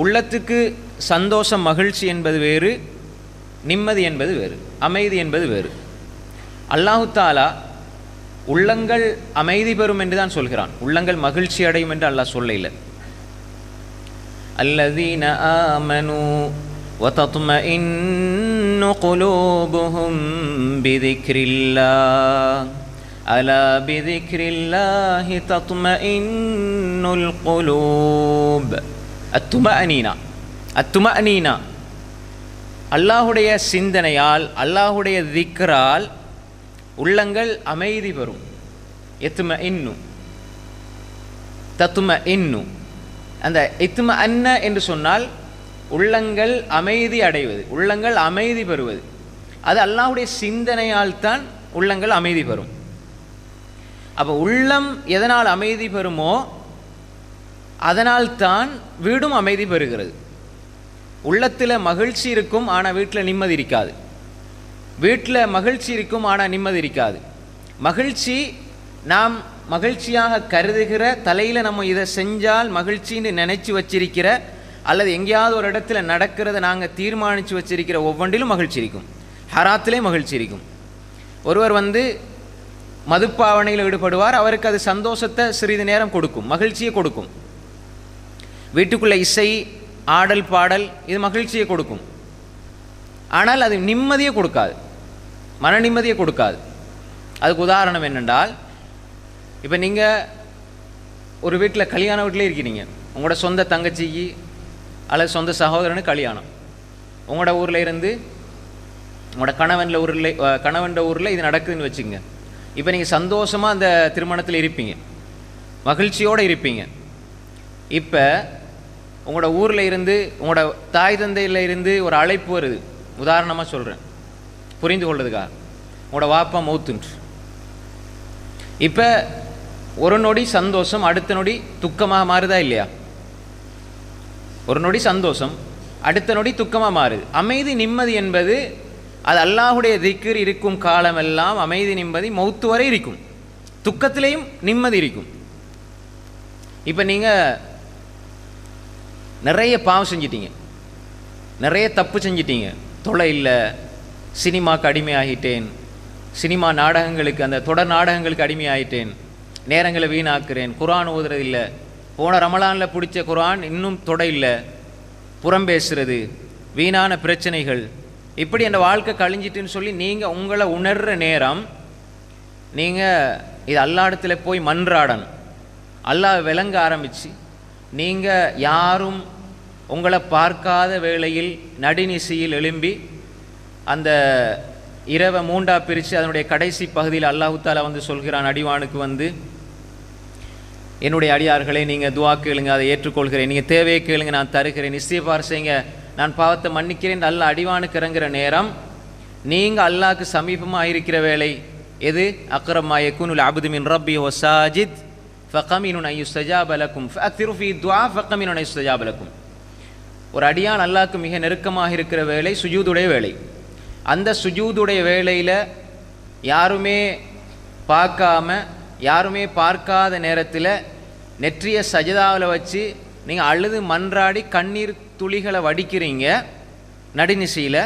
உள்ளத்துக்கு சந்தோஷம் மகிழ்ச்சி என்பது வேறு நிம்மதி என்பது வேறு அமைதி என்பது வேறு அல்லாஹு தாலா உள்ளங்கள் அமைதி பெறும் என்று தான் சொல்கிறான் உள்ளங்கள் மகிழ்ச்சி அடையும் என்று அல்லாஹ் சொல்ல இல்லை الذين آمنوا وتطمئن قلوبهم بذكر الله ألا بذكر الله تطمئن القلوب அத்தும அனீனா அத்தும அனீனா அல்லாஹுடைய சிந்தனையால் அல்லாஹுடைய திக்கரால் உள்ளங்கள் அமைதி பெறும். எத்தும இன்னு தத்தும இன்னு அந்த இத்தும அன்ன என்று சொன்னால் உள்ளங்கள் அமைதி அடைவது உள்ளங்கள் அமைதி பெறுவது. அது அல்லாஹுடைய சிந்தனையால் தான் உள்ளங்கள் அமைதி பெறும். அப்போ உள்ளம் எதனால் அமைதி பெறுமோ அதனால் தான் வீடும் அமைதி பெறுகிறது. உள்ளத்தில் மகிழ்ச்சி இருக்கும் ஆனால் வீட்டில் நிம்மதி இருக்காது. வீட்டில் மகிழ்ச்சி இருக்கும் ஆனால் நிம்மதி இருக்காது. மகிழ்ச்சி நாம் மகிழ்ச்சியாக கருதுகிற தலையில் நம்ம இதை செஞ்சால் மகிழ்ச்சின்னு நினச்சி வச்சிருக்கிற அல்லது எங்கேயாவது ஒரு இடத்துல நடக்கிறத நாங்கள் தீர்மானித்து வச்சிருக்கிற ஒவ்வொன்றிலும் மகிழ்ச்சி இருக்கும். ஹராத்திலே மகிழ்ச்சி இருக்கும். ஒருவர் வந்து மதுப்பாவனையில் ஈடுபடுவார் அவருக்கு அது சந்தோஷத்தை சிறிது நேரம் கொடுக்கும் மகிழ்ச்சியை கொடுக்கும். வீட்டுக்குள்ளே இசை ஆடல் பாடல் இது மகிழ்ச்சியை கொடுக்கும். ஆனால் அது நிம்மதியை கொடுக்காது. மன நிம்மதியை கொடுக்காது. அதுக்கு உதாரணம் என்னென்றால் இப்போ நீங்கள் ஒரு வீட்டில் கல்யாண வீட்டிலே இருக்கிறீங்க உங்களோட சொந்த தங்கச்சிக்கு அல்லது சொந்த சகோதரனுக்கு கல்யாணம். உங்களோட ஊரில் இருந்து உங்களோட கணவனில் ஊரில் கணவன் ஊரில் இது நடக்குதுன்னு வச்சுங்க இப்போ நீங்கள் சந்தோஷமாக அந்த திருமணத்தில் இருப்பீங்க. மகிழ்ச்சியோடு இருப்பீங்க. இப்போ உங்களோட ஊரில் இருந்து உங்களோட தாய் தந்தையில் இருந்து ஒரு அழைப்பு வருது. உதாரணமாக சொல்கிறேன் புரிந்து கொள்றதுக்காக. உங்களோட வாப்பா மௌத்துன்று இப்போ ஒரு நொடி சந்தோஷம் அடுத்த நொடி துக்கமாக மாறுதா இல்லையா? ஒரு நொடி சந்தோஷம் அடுத்த நொடி துக்கமாக மாறுது. அமைதி நிம்மதி என்பது அது அல்லாஹுடைய திக்கர் இருக்கும் காலமெல்லாம் அமைதி நிம்மதி மௌத்து வரை இருக்கும். துக்கத்திலேயும் நிம்மதி இருக்கும். இப்போ நீங்கள் நிறைய பாவம் செஞ்சிட்டீங்க. நிறைய தப்பு செஞ்சிட்டீங்க. தொலை இல்லை சினிமாவுக்கு அடிமையாகிட்டேன். சினிமா நாடகங்களுக்கு அந்த தொடர் நாடகங்களுக்கு அடிமையாகிட்டேன் நேரங்களை வீணாக்குறேன். குரான் ஓதுறதில்லை போன ரமலானில் பிடிச்ச குரான் இன்னும் தொடை இல்லை. புறம் பேசுறது வீணான பிரச்சனைகள். இப்படி அந்த வாழ்க்கை கழிஞ்சிட்டுன்னு சொல்லி நீங்கள் உங்களை உணர்கிற நேரம் நீங்கள் இது அல்லாடத்தில் போய் மன்றாடணும். அல்லாஹ் விளங்க ஆரம்பித்து நீங்கள் யாரும் உங்களை பார்க்காத வேளையில் நடுநிசையில் எழும்பி அந்த இரவை மூண்டா பிரித்து அதனுடைய கடைசி பகுதியில் அல்லாஹு தாலா வந்து சொல்கிறான் அடிவானுக்கு வந்து என்னுடைய அடியார்களை நீங்கள் துவா கேளுங்க அதை ஏற்றுக்கொள்கிறேன். நீங்கள் தேவையை கேளுங்க நான் தருகிறேன். நிச்சயப்பார் செய்யுங்க. நான் பாவத்தை மன்னிக்கிறேன். அல்ல அடிவானுக்கு இறங்குற நேரம் நீங்கள் அல்லாஹ்க்கு சமீபமாக இருக்கிற வேலை எது? அக்ரமா யகுனுல் அபுது மின் ரப்பி வசாஜித் சாஜித் ஐயுஸ்தஜாப லக்கும். ஃபஅக்திரு ஃபீ துஆ ஃபகமினுன் ஐயுஸ்தஜாப பலக்கும் ஒரு அடியான் அல்லாக்கு மிக நெருக்கமாக இருக்கிற வேலை சுஜூதுடைய வேலை. அந்த சுஜூதுடைய வேலையில் யாருமே பார்க்காம யாருமே பார்க்காத நேரத்தில் நெற்றிய சஜதாவில் வச்சு நீங்கள் அழுது மன்றாடி கண்ணீர் துளிகளை வடிக்கிறீங்க நடுநிசையில்.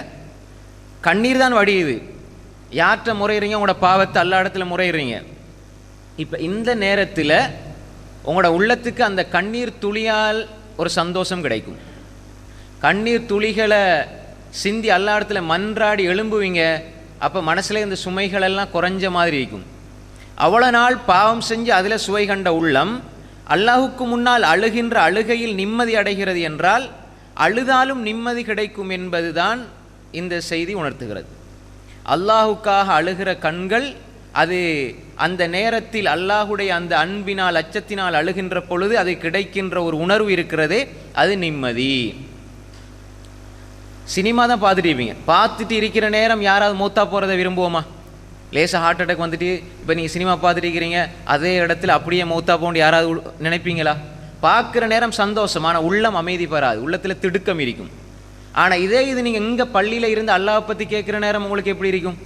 கண்ணீர் தான் வடியுது. யார்கிட்ட முறையிறீங்க? உங்களோட பாவத்தை அல்லா இடத்துல முறையிறீங்க. இப்போ இந்த நேரத்தில் உங்களோட உள்ளத்துக்கு அந்த கண்ணீர் துளியால் ஒரு சந்தோஷம் கிடைக்கும். கண்ணீர் துளிகளை சிந்தி அல்லா இடத்துல மன்றாடி எழும்புவீங்க அப்போ மனசில் இந்த சுமைகள் எல்லாம் குறைஞ்ச மாதிரி இருக்கும். அவ்வளோ நாள் பாவம் செஞ்சு அதில் சுவை கண்ட உள்ளம் அல்லாஹுக்கு முன்னால் அழுகின்ற அழுகையில் நிம்மதி அடைகிறது என்றால் அழுதாலும் நிம்மதி கிடைக்கும் என்பதுதான் இந்த செய்தி உணர்த்துகிறது. அல்லாஹுக்காக அழுகிற கண்கள் அது அந்த நேரத்தில் அல்லாஹுடைய அந்த அன்பினால் அச்சத்தினால் அழுகின்ற பொழுது அது கிடைக்கின்ற ஒரு உணர்வு இருக்கிறதே அது நிம்மதி. சினிமா தான் பார்த்துட்டு இருப்பீங்க பார்த்துட்டு இருக்கிற நேரம் யாராவது மூத்தா போகிறத விரும்புவோமா? லேசாக ஹார்ட் அட்டாக் வந்துட்டு இப்போ நீங்கள் சினிமா பார்த்துட்டு இருக்கிறீங்க அதே இடத்துல அப்படியே மூத்தா போண்டு யாராவது நினைப்பீங்களா? பார்க்குற நேரம் சந்தோஷம் ஆனால் உள்ளம் அமைதி பெறாது. உள்ளத்தில் திடுக்கம் இருக்கும். ஆனால் இதே இது நீங்கள் இங்கே பள்ளியில் இருந்து அல்லாஹ் பற்றி கேட்குற நேரம் உங்களுக்கு எப்படி இருக்கும்?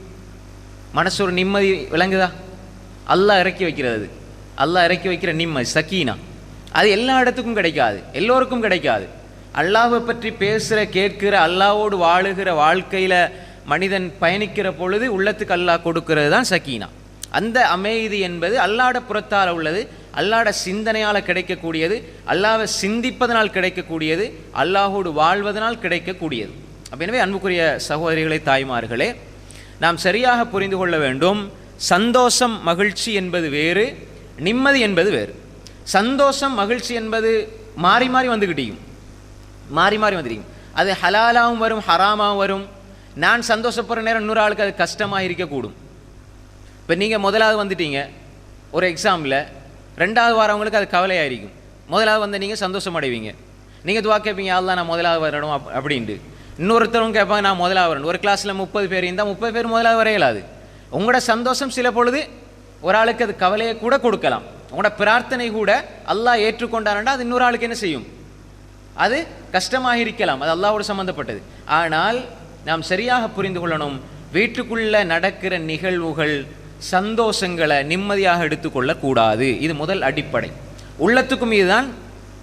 மனசு ஒரு நிம்மதி விளங்குதா? அல்லாஹ் இறக்கி வைக்கிறது அல்லாஹ் இறக்கி வைக்கிற நிம்மதி சக்கீனா. அது எல்லா இடத்துக்கும் கிடைக்காது. எல்லோருக்கும் கிடைக்காது. அல்லாஹை பற்றி பேசுகிற கேட்கிற அல்லாவோடு வாழுகிற வாழ்க்கையில் மனிதன் பயணிக்கிற பொழுது உள்ளத்துக்கு அல்லாஹ் கொடுக்கிறது தான் சக்கீனா அந்த அமைதி என்பது அல்லாட புறத்தால் உள்ளது அல்லாட சிந்தனையால் கிடைக்கக்கூடியது அல்லாவை சிந்திப்பதனால் கிடைக்கக்கூடியது அல்லாஹோடு வாழ்வதனால் கிடைக்கக்கூடியது. அப்படினவே எனவே அன்புக்குரிய சகோதரிகளே தாய்மார்களே நாம் சரியாக புரிந்து கொள்ள வேண்டும் சந்தோஷம் மகிழ்ச்சி என்பது வேறு நிம்மதி என்பது வேறு. சந்தோஷம் மகிழ்ச்சி என்பது மாறி மாறி வந்துக்கிட்டேயும் மாறி மாறி வந்துடும் அது ஹலாலாவும் வரும் ஹராமாகவும் வரும். நான் சந்தோஷப்படுற நேரம் இன்னொரு ஆளுக்கு அது கஷ்டமாக இருக்கக்கூடும் இப்போ நீங்கள் முதலாவது வந்துட்டீங்க. ஒரு எக்ஸாமில் ரெண்டாவது வரவங்களுக்கு அது கவலையாக இருக்கும் முதலாவது வந்து நீங்கள் சந்தோஷம் அடைவீங்க நீங்கள் துவா கேட்பீங்க யாரெல்லாம் நான் முதலாவது வரணும் அப் அப்படின்ட்டு. இன்னொருத்தரும் கேட்பாங்க நான் முதலாக வரணும். ஒரு கிளாஸில் முப்பது பேர் இருந்தால் முப்பது பேர் முதலாவது வரையலாது. உங்களோட சந்தோஷம் சில பொழுது ஒரு ஆளுக்கு அது கவலையை கூட கொடுக்கலாம். உங்களோட பிரார்த்தனை கூட அல்லாஹ் ஏற்றுக்கொண்டாரண்டா அது இன்னொரு ஆளுக்கு என்ன செய்யும்? அது கஷ்டமாக இருக்கலாம் அது அல்லாவோடு சம்மந்தப்பட்டது ஆனால் நாம் சரியாக புரிந்து கொள்ளணும் வீட்டுக்குள்ளே நடக்கிற நிகழ்வுகள் சந்தோஷங்களை நிம்மதியாக எடுத்துக்கொள்ளக்கூடாது. இது முதல் அடிப்படை. உள்ளத்துக்கும் இதுதான்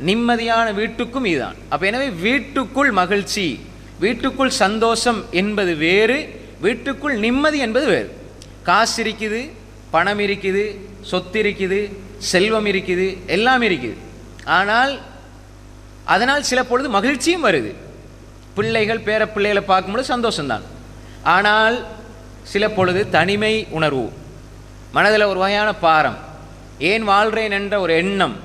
நிம்மதியான வீட்டுக்கும் இதுதான். அப்போ எனவே வீட்டுக்குள் மகிழ்ச்சி வீட்டுக்குள் சந்தோஷம் என்பது வேறு வீட்டுக்குள் நிம்மதி என்பது வேறு. காசு இருக்குது பணம் இருக்குது சொத்து இருக்குது செல்வம் இருக்குது எல்லாம் இருக்குது. ஆனால் அதனால் சில பொழுது மகிழ்ச்சியும் வருது. பிள்ளைகள் பேர பிள்ளைகளை பார்க்கும்போது சந்தோஷம்தான். ஆனால் சில பொழுது தனிமை உணர்வு. மனதில் ஒரு வகையான பாரம். ஏன் வாழ்கிறேன் என்ற ஒரு எண்ணம்.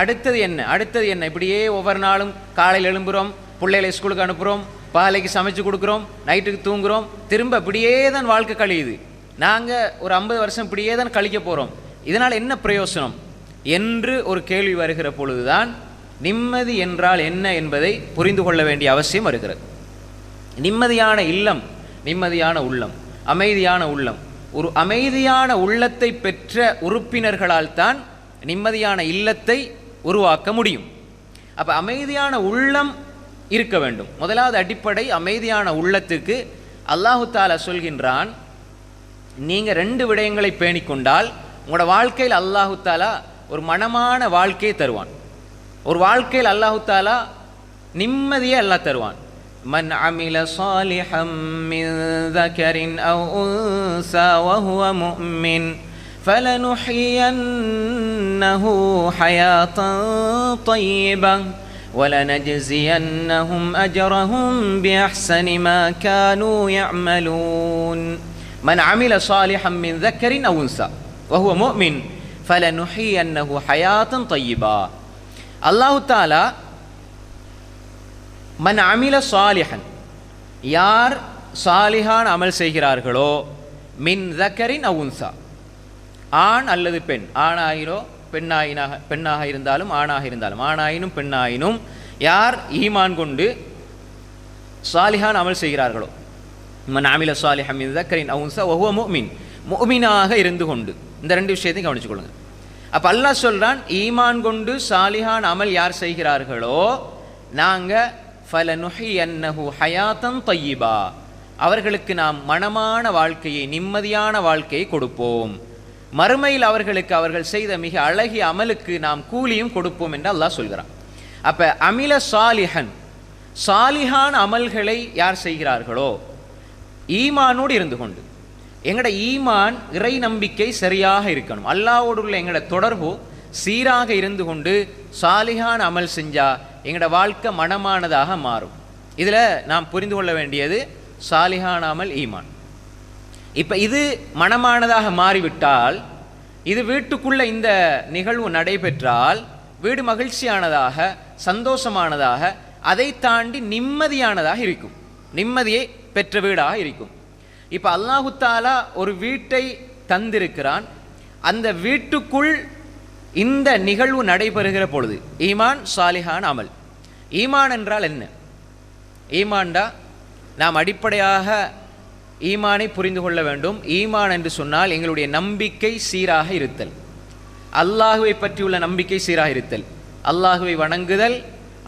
அடுத்தது என்ன? அடுத்தது என்ன? இப்படியே ஒவ்வொரு நாளும் காலையில் எழும்புகிறோம் பிள்ளைகளை ஸ்கூலுக்கு அனுப்புகிறோம் பாலைக்கு சமைச்சு கொடுக்குறோம் நைட்டுக்கு தூங்குகிறோம் திரும்ப இப்படியே தான் வாழ்க்கை கழியுது. நாங்கள் ஒரு ஐம்பது வருஷம் இப்படியே தான் கழிக்க போகிறோம் இதனால் என்ன பிரயோசனம்? என்று ஒரு கேள்வி வருகிற பொழுதுதான் நிம்மதி என்றால் என்ன என்பதை புரிந்து கொள்ள வேண்டிய அவசியம் வருகிறது. நிம்மதியான இல்லம் நிம்மதியான உள்ளம் அமைதியான உள்ளம். ஒரு அமைதியான உள்ளத்தை பெற்ற உறுப்பினர்களால் தான் நிம்மதியான இல்லத்தை உருவாக்க முடியும். அப்போ அமைதியான உள்ளம் இருக்க வேண்டும். முதலாவது அடிப்படை அமைதியான உள்ளத்துக்கு அல்லாஹு தாலா சொல்கின்றான் நீங்கள் ரெண்டு விடயங்களை பேணிக்கொண்டால் உங்களோட வாழ்க்கையில் அல்லாஹு தாலா ஒரு மனமான வாழ்க்கையை தருவான். ஒரு வாழ்க்கையில் அல்லாஹு தாலா நிம்மதியை அல்லாஹ் தருவான் من عمل صالحا من ذكر أو أنثى وهو مؤمن فلنحيينه حياة طيبة ولنجزينهم أجرهم بأحسن ما كانوا يعملون من عمل صالحا من ذكر أو أنثى وهو مؤمن فلنحيينه حياة طيبة அல்லாஹு தாலா மன் அமில சாலிஹன் யார் சாலிஹான் அமல் செய்கிறார்களோ மின் தக்கரின் அவுன்சா ஆண் அல்லது பெண் ஆணாயிரோ பெண்ணாயினாக பெண்ணாக இருந்தாலும் ஆணாக இருந்தாலும் ஆணாயினும் பெண்ணாயினும் யார் ஈமான் கொண்டு சாலிஹான் அமல் செய்கிறார்களோ மன் அமில சாலிஹம் மின் தக்கரின் அவுன்சா ஒவ்வொரு மோமின் மோமினாக இருந்து கொண்டு இந்த ரெண்டு விஷயத்தையும் கவனிச்சுக்கொள்ளுங்கள் அப்போ அல்லாஹ் சொல்கிறான் ஈமான் கொண்டு சாலிஹான் அமல் யார் செய்கிறார்களோ நாங்கள் ஹயாத்தம் ஹயாத்தன் தையிபா அவர்களுக்கு நாம் மனமான வாழ்க்கையை நிம்மதியான வாழ்க்கையை கொடுப்போம். மறுமையில் அவர்களுக்கு அவர்கள் செய்த மிக அழகிய அமலுக்கு நாம் கூலியும் கொடுப்போம் என்று அல்லாஹ் சொல்கிறான். அப்போ அமில சாலிஹன். சாலிஹான் அமல்களை யார் செய்கிறார்களோ ஈமானோடு இருந்து கொண்டு எங்கட ஈமான் இறை நம்பிக்கை சரியாக இருக்கணும். அல்லாவோடு உள்ள எங்கட தொடர்பு சீராக இருந்து கொண்டு சாலிஹான் அமல் செஞ்சா எங்களோட வாழ்க்கை மனமானதாக மாறும். இதில் நாம் புரிந்து கொள்ள வேண்டியது சாலிஹானாமல் ஈமான். இப்போ இது மனமானதாக மாறிவிட்டால் இது வீட்டுக்குள்ளே இந்த நிகழ்வு நடைபெற்றால் வீடு மகிழ்ச்சியானதாக சந்தோஷமானதாக அதை தாண்டி நிம்மதியானதாக இருக்கும். நிம்மதியை பெற்ற வீடாக இருக்கும். இப்போ அல்லாஹுத்தாலா ஒரு வீட்டை தந்திருக்கிறான். அந்த வீட்டுக்குள் இந்த நிகழ்வு நடைபெறுகிற பொழுது ஈமான் சாலிஹான் அமல். ஈமான் என்றால் என்ன? ஈமான்டா நாம் அடிப்படையாக ஈமானை புரிந்து கொள்ள வேண்டும். ஈமான் என்று சொன்னால் எங்களுடைய நம்பிக்கை சீராக இருத்தல். அல்லாஹுவை பற்றியுள்ள நம்பிக்கை சீராக இருத்தல். அல்லாஹுவை வணங்குதல்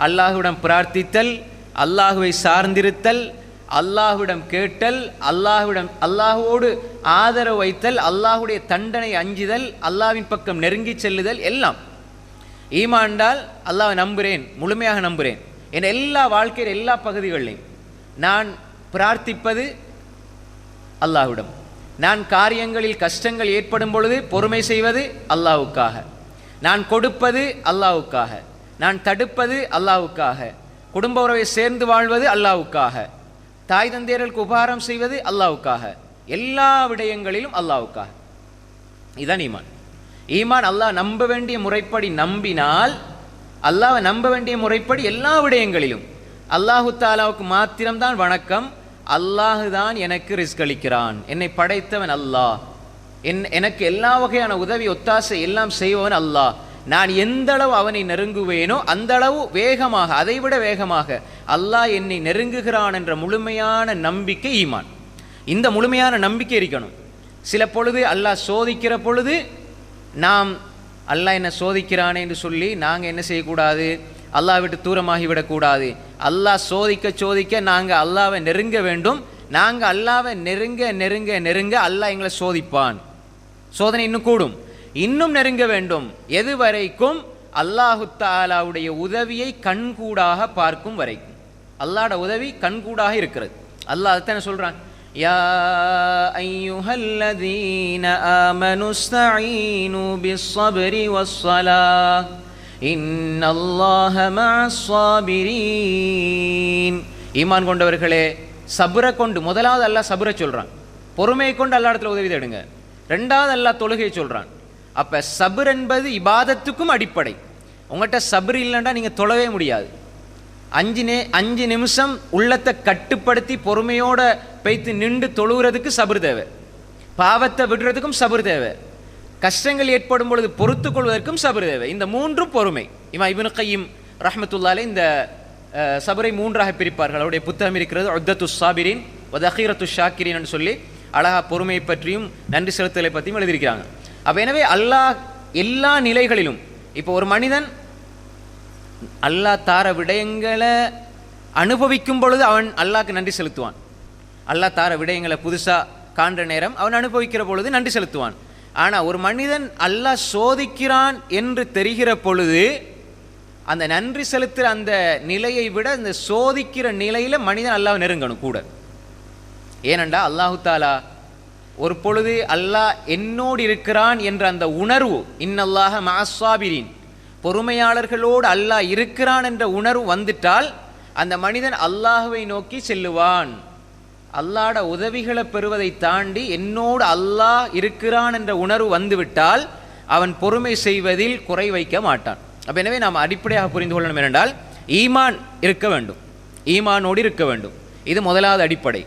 அல்லாஹுவிடம் பிரார்த்தித்தல் அல்லாஹுவை சார்ந்திருத்தல் அல்லாஹுவிடம் கேட்டல் அல்லாஹுவிடம் அல்லாஹுவோடு ஆதரவு வைத்தல் அல்லாஹுடைய தண்டனை அஞ்சுதல் அல்லாஹ்வின் பக்கம் நெருங்கி செல்லுதல் எல்லாம். ஈமாண்டால் அல்லாஹ் நம்புகிறேன் முழுமையாக நம்புகிறேன் என் எல்லா வாழ்க்கையில் எல்லா பகுதிகளிலும் நான் பிரார்த்திப்பது அல்லாஹ்விடம். நான் காரியங்களில் கஷ்டங்கள் ஏற்படும் பொழுது பொறுமை செய்வது அல்லாவுக்காக நான் கொடுப்பது அல்லாவுக்காக நான் தடுப்பது அல்லாவுக்காக குடும்ப உறவை சேர்ந்து வாழ்வது அல்லாவுக்காக தாய் தந்தையர்களுக்கு உபகாரம் செய்வது அல்லாவுக்காக எல்லா விடயங்களிலும் அல்லாவுக்காக இதுதான் ஈமான். ஈமான் அல்லாஹ் நம்ப வேண்டிய முறைப்படி நம்பினால் அல்லாவை நம்ப வேண்டிய முறைப்படி எல்லா விடயங்களிலும். அல்லாஹு தாலாவுக்கு மாத்திரம்தான் வணக்கம். அல்லாஹு தான் எனக்கு ரிஸ்க் அளிக்கிறான். என்னை படைத்தவன் அல்லாஹ். என் எனக்கு எல்லா வகையான உதவி ஒத்தாசை எல்லாம் செய்பவன் அல்லாஹ். நான் எந்த அளவு அவனை நெருங்குவேனோ அந்த அளவு வேகமாக அதைவிட வேகமாக அல்லாஹ் என்னை நெருங்குகிறான் என்ற முழுமையான நம்பிக்கை ஈமான். இந்த முழுமையான நம்பிக்கை இருக்கணும். சில பொழுது அல்லாஹ் சோதிக்கிற பொழுது நாம் அல்லாஹ் என்ன சோதிக்கிறானே என்று சொல்லி நாங்கள் என்ன செய்யக்கூடாது? அல்லாஹ் விட்டு தூரமாகி விடக்கூடாது. அல்லாஹ் சோதிக்க சோதிக்க நாங்கள் அல்லாவை நெருங்க வேண்டும். நாங்கள் அல்லாவை நெருங்க நெருங்க நெருங்க அல்லாஹ் எங்களை சோதிப்பான். சோதனை இன்னும் கூடும். இன்னும் நெருங்க வேண்டும். எது வரைக்கும் அல்லாஹு தாலாவுடைய உதவியை கண்கூடாக பார்க்கும் வரைக்கும். அல்லாட உதவி கண்கூடாக இருக்கிறது. அல்லாஹ் அதைத்தானே சொல்கிறான் யா ஐயுஹல்லதீன ஆமனு ஸ்தஈனு பிஸ்ஸப்ரி இன்னல்லாஹ மஅஸ் ஈமான் கொண்டவர்களே சபுரை கொண்டு முதலாவது அல்லாஹ் சபுரை சொல்கிறான் பொறுமையை கொண்டு அல்லா இடத்துல உதவி தேடுங்க. ரெண்டாவது அல்லாஹ் தொழுகையை சொல்கிறான் அப்போ சபுர் என்பது இபாதத்துக்கும் அடிப்படை. உங்கள்கிட்ட சபுர் இல்லைன்னா நீங்கள் தொழவே முடியாது. அஞ்சு நே அஞ்சு நிமிஷம் உள்ளத்தை கட்டுப்படுத்தி பொறுமையோட பைத்து நின்று தொழுகிறதுக்கு சபர் தேவை. பாவத்தை விடுறதுக்கும் சபர் தேவை. கஷ்டங்கள் ஏற்படும் பொழுது பொறுத்து கொள்வதற்கும் சபர் தேவை. இந்த மூன்றும் பொறுமை. இவன் இவனு கையும் ரஹமத்துல்லாலே இந்த சபரை மூன்றாக பிரிப்பார்கள். அவருடைய புத்தகம் இருக்கிறது ஒத்தத்து சாபிரின் வதஹீரத்து ஷாக்கிரின்னு சொல்லி அழகா பொறுமையை பற்றியும் நன்றி செலுத்தலை பற்றியும் எழுதியிருக்கிறாங்க. அப்போ எனவே அல்லாஹ் எல்லா நிலைகளிலும் இப்போ ஒரு மனிதன் அல்லாஹ் தார விடயங்களை அனுபவிக்கும் பொழுது அவன் அல்லாஹ்க்கு நன்றி செலுத்துவான். அல்லாஹ் தார விடயங்களை புதுசாக காண்ற நேரம் அவன் அனுபவிக்கிற பொழுது நன்றி செலுத்துவான். ஆனால் ஒரு மனிதன் அல்லாஹ் சோதிக்கிறான் என்று தெரிகிற பொழுது அந்த நன்றி செலுத்துகிற அந்த நிலையை விட இந்த சோதிக்கிற நிலையில் மனிதன் அல்லாஹ் நெருங்கணும் கூட. ஏனெண்டா அல்லாஹு தாலா ஒரு பொழுது அல்லாஹ் என்னோடு இருக்கிறான் என்ற அந்த உணர்வு இன்னல்லாஹ மாசாபிரின் பொறுமையாளர்களோடு அல்லாஹ் இருக்கிறான் என்ற உணர்வு வந்துட்டால் அந்த மனிதன் அல்லாஹுவை நோக்கி செல்லுவான். அல்லாட உதவிகளை பெறுவதை தாண்டி என்னோடு அல்லாஹ் இருக்கிறான் என்ற உணர்வு வந்துவிட்டால் அவன் பொறுமை செய்வதில் குறை வைக்க மாட்டான். அப்ப எனவே நாம் அடிப்படையாக புரிந்து கொள்ளணும் என்றால் ஈமான் இருக்க வேண்டும். ஈமானோடு இருக்க வேண்டும். இது முதலாவது அடிப்படை.